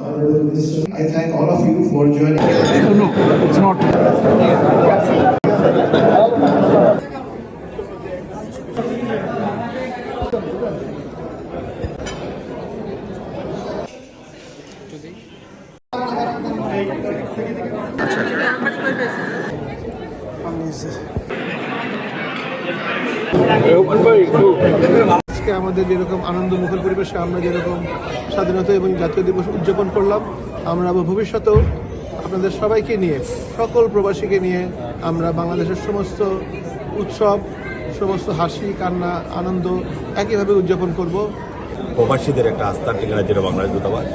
Honorable Minister, I thank all of you for joining. No, it's not. আজকে আমাদের যেরকম আনন্দ মুখর পরিবেশে আমরা যেরকম স্বাধীনতা এবং জাতীয় দিবস উদযাপন করলাম, আমরা ভবিষ্যতেও আপনাদের সবাইকে নিয়ে, সকল প্রবাসীকে নিয়ে আমরা বাংলাদেশের সমস্ত উৎসব, সমস্ত হাসি, কান্না, আনন্দ একইভাবে উদযাপন করব। প্রবাসীদের একটা আস্থার ঠিকানা ছিল বাংলাদেশ দূতাবাস।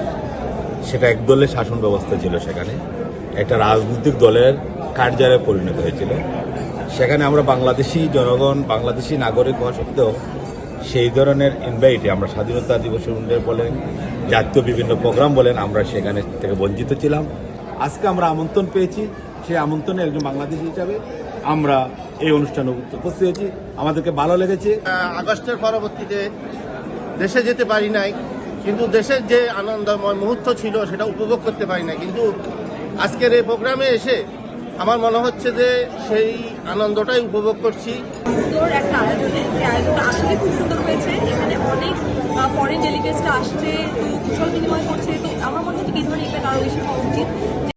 সেটা একদলের শাসন ব্যবস্থা ছিল সেখানে। একটা রাজনৈতিক দলের কার্যালয়ে পরিণত হয়েছিল। সেখানে আমরা বাংলাদেশি জনগণ, বাংলাদেশি নাগরিক হওয়া সত্ত্বেও সেই ধরনের ইনভাইটে আমরা স্বাধীনতা উন্নয়ন বলেন, জাতীয় বিভিন্ন প্রোগ্রাম বলেন, আমরা সেখানে থেকে বঞ্চিত ছিলাম। আজকে আমরা আমন্ত্রণ পেয়েছি, সেই আমন্ত্রণে একজন বাংলাদেশি হিসাবে আমরা এই অনুষ্ঠানে উপস্থিত হয়েছি। আমাদেরকে ভালো লেগেছে। আগস্টের পরবর্তীতে দেশে যেতে পারি নাই, কিন্তু দেশের যে আনন্দময় মুহূর্ত ছিল সেটা উপভোগ করতে পারি না কিন্তু আজকের এই প্রোগ্রামে এসে আমার মনে হচ্ছে যে সেই আনন্দটাই উপভোগ করছি। একটা আয়োজনে আয়োজনটা আসলে খুব সুন্দর হয়েছে। এখানে অনেক আসছে বিনিময় করছে। আমার মনে হচ্ছে কি ধরনের বেশি হওয়া উচিত?